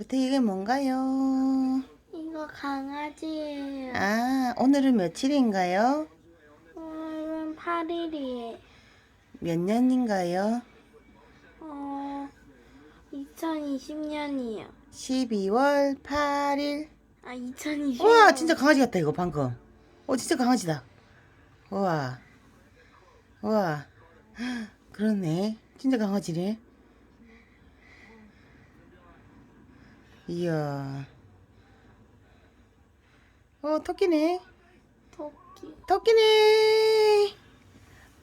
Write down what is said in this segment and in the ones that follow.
부태 이게 뭔가요? 이거 강아지예요. 아, 오늘은 며칠인가요? 오늘은 8일이에요. 몇 년인가요? 어, 2020년이에요. 12월 8일. 아, 2020년. 우와, 진짜 강아지 같다, 이거 방금. 어, 진짜 강아지다. 우와. 우와. 그렇네. 진짜 강아지네. 이야. 어, 토끼네. 토끼. 토끼네.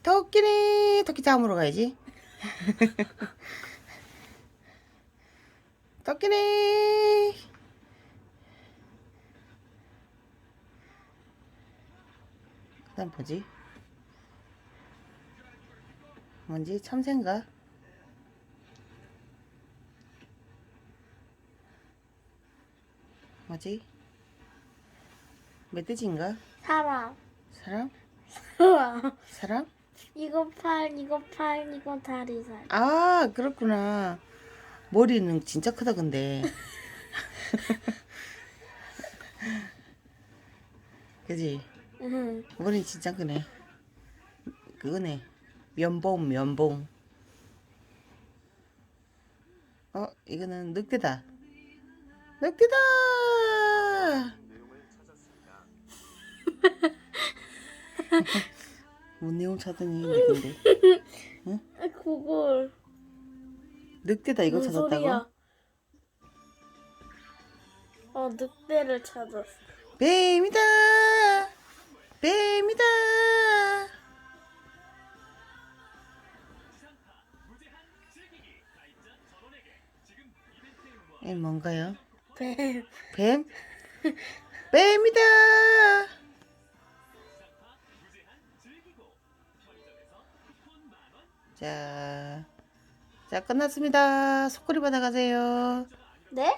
토끼네. 토끼 잡으러 가야지. 토끼네. 그다음 뭐지? 뭔지 참새인가? 뭐지? 멧돼지인가? 사람. 사람? 사람. 사람? 이거 팔, 이거 팔, 이거 다리 살. 아 그렇구나 머리는 진짜 크다 근데 그지 응. 머리 진짜 크네 그거네 면봉 면봉 어 이거는 늑대다 늑대다 뭔 내용 찾더니 늑대인데 아, 그걸. 늑대다 이거 무슨 찾았다고? 소리야? 어, 늑대를 찾았어. 뱀이다 뱀이다 이 뭔가요? 뱀. 뱀? 뱀이다 자, 자 끝났습니다. 속꼬리 받아가세요. 네?